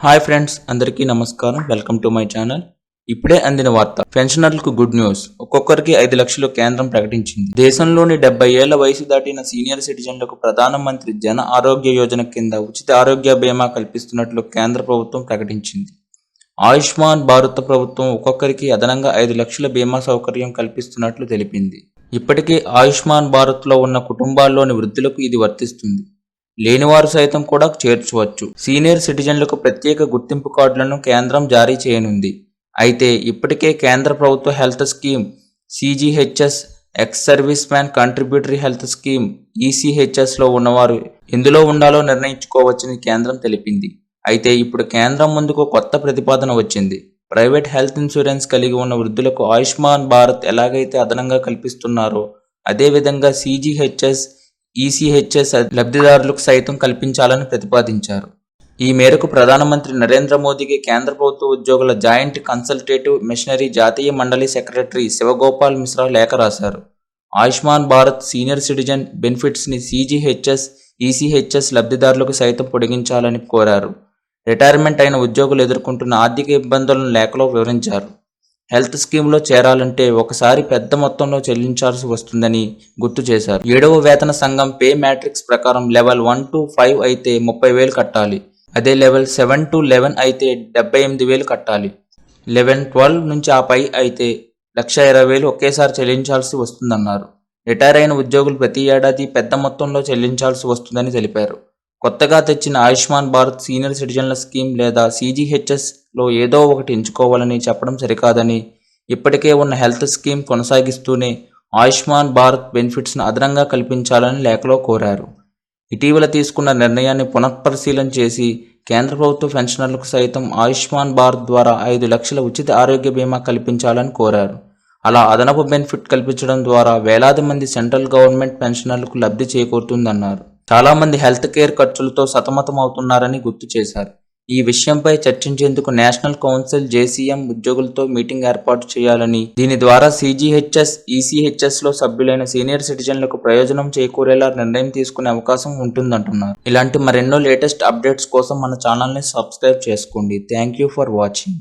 Hi friends అందరికీ నమస్కారం. Welcome to my channel. ఇప్పుడే అందిన వార్త. పెన్షనర్లకు గుడ్ న్యూస్. ఒక్కొక్కరికి ఐదు లక్షలు కేంద్రం ప్రకటించింది. దేశంలోని డెబ్బై ఏళ్ళ వయసు దాటిన సీనియర్ సిటిజన్లకు ప్రధానమంత్రి జన ఆరోగ్య యోజన కింద ఉచిత ఆరోగ్య బీమా కల్పిస్తున్నట్లు కేంద్ర ప్రభుత్వం ప్రకటించింది. ఆయుష్మాన్ భారత ప్రభుత్వం ఒక్కొక్కరికి అదనంగా ఐదు లక్షల బీమా సౌకర్యం కల్పిస్తున్నట్లు తెలిపింది. ఇప్పటికే ఆయుష్మాన్ భారత్లో ఉన్న కుటుంబాల్లోని వృద్ధులకు ఇది వర్తిస్తుంది. లేనివారు సైతం కూడా చేర్చవచ్చు. సీనియర్ సిటిజన్లకు ప్రత్యేక గుర్తింపు కార్డులను కేంద్రం జారీ చేయనుంది. అయితే ఇప్పటికే కేంద్ర ప్రభుత్వ health scheme CGHS ex service man contributory health scheme ఈసీహెచ్ఎస్లో ఉన్నవారు ఎందులో ఉండాలో నిర్ణయించుకోవచ్చని కేంద్రం తెలిపింది. అయితే ఇప్పుడు కేంద్రం ముందుకు కొత్త ప్రతిపాదన వచ్చింది. ప్రైవేట్ హెల్త్ ఇన్సూరెన్స్ కలిగి ఉన్న వృద్ధులకు ఆయుష్మాన్ భారత్ ఎలాగైతే అదనంగా కల్పిస్తున్నారో అదేవిధంగా సీజీహెచ్ఎస్ ఈసీహెచ్ఎస్ లబ్ధిదారులకు సైతం కల్పించాలని ప్రతిపాదించారు. ఈ మేరకు ప్రధానమంత్రి నరేంద్ర మోదీకి కేంద్ర ప్రభుత్వ ఉద్యోగుల జాయింట్ కన్సల్టేటివ్ మిషనరీ జాతీయ మండలి సెక్రటరీ శివగోపాల్ మిశ్రా లేఖ రాశారు. ఆయుష్మాన్ భారత్ సీనియర్ సిటిజన్ బెనిఫిట్స్ని సీజీహెచ్ఎస్ ఈసీహెచ్ఎస్ లబ్ధిదారులకు సైతం పొడిగించాలని కోరారు. రిటైర్మెంట్ అయిన ఉద్యోగులు ఎదుర్కొంటున్న ఆర్థిక ఇబ్బందులను లేఖలో వివరించారు. హెల్త్ స్కీమ్లో చేరాలంటే ఒకసారి పెద్ద మొత్తంలో చెల్లించాల్సి వస్తుందని గుర్తు చేశారు. ఏడవ వేతన సంఘం పే మ్యాట్రిక్స్ ప్రకారం లెవెల్ వన్ టు ఫైవ్ అయితే ముప్పై వేలు కట్టాలి. అదే లెవెల్ సెవెన్ టు లెవెన్ అయితే డెబ్బై ఎనిమిది వేలు కట్టాలి. లెవెన్ ట్వెల్వ్ నుంచి ఆ పై అయితే లక్ష ఇరవై వేలు ఒకేసారి చెల్లించాల్సి వస్తుందన్నారు. రిటైర్ అయిన ఉద్యోగులు ప్రతి ఏడాది పెద్ద మొత్తంలో చెల్లించాల్సి వస్తుందని తెలిపారు. కొత్తగా తెచ్చిన ఆయుష్మాన్ భారత్ సీనియర్ సిటిజన్ల స్కీమ్ లేదా సీజీహెచ్ఎస్లో ఏదో ఒకటి ఎంచుకోవాలని చెప్పడం సరికాదని ఇప్పటికే ఉన్న హెల్త్ స్కీమ్ కొనసాగిస్తూనే ఆయుష్మాన్ భారత్ బెనిఫిట్స్ను అదనంగా కల్పించాలని లేఖలో కోరారు. ఇటీవల తీసుకున్న నిర్ణయాన్ని పునఃపరిశీలన చేసి కేంద్ర ప్రభుత్వ పెన్షనర్లకు సైతం ఆయుష్మాన్ భారత్ ద్వారా ఐదు లక్షల ఉచిత ఆరోగ్య బీమా కల్పించాలని కోరారు. అలా అదనపు బెనిఫిట్ కల్పించడం ద్వారా వేలాది మంది సెంట్రల్ గవర్నమెంట్ పెన్షనర్లకు లబ్ధి చేకూరుతుందన్నారు. చాలామంది హెల్త్ కేర్ ఖర్చులతో సతమతమవుతున్నారని గుర్తు చేశారు. ఈ విషయంపై చర్చించేందుకు నేషనల్ కౌన్సిల్ జేసీఎం ఉద్యోగులతో మీటింగ్ ఏర్పాటు చేయాలని దీని ద్వారా సీజీహెచ్ఎస్ ఈసీహెచ్ఎస్లో సభ్యులైన సీనియర్ సిటిజన్లకు ప్రయోజనం చేకూరేలా నిర్ణయం తీసుకునే అవకాశం ఉంటుందంటున్నారు. ఇలాంటి మరెన్నో లేటెస్ట్ అప్డేట్స్ కోసం మన ఛానల్ని సబ్స్క్రైబ్ చేసుకోండి. Thank you for watching.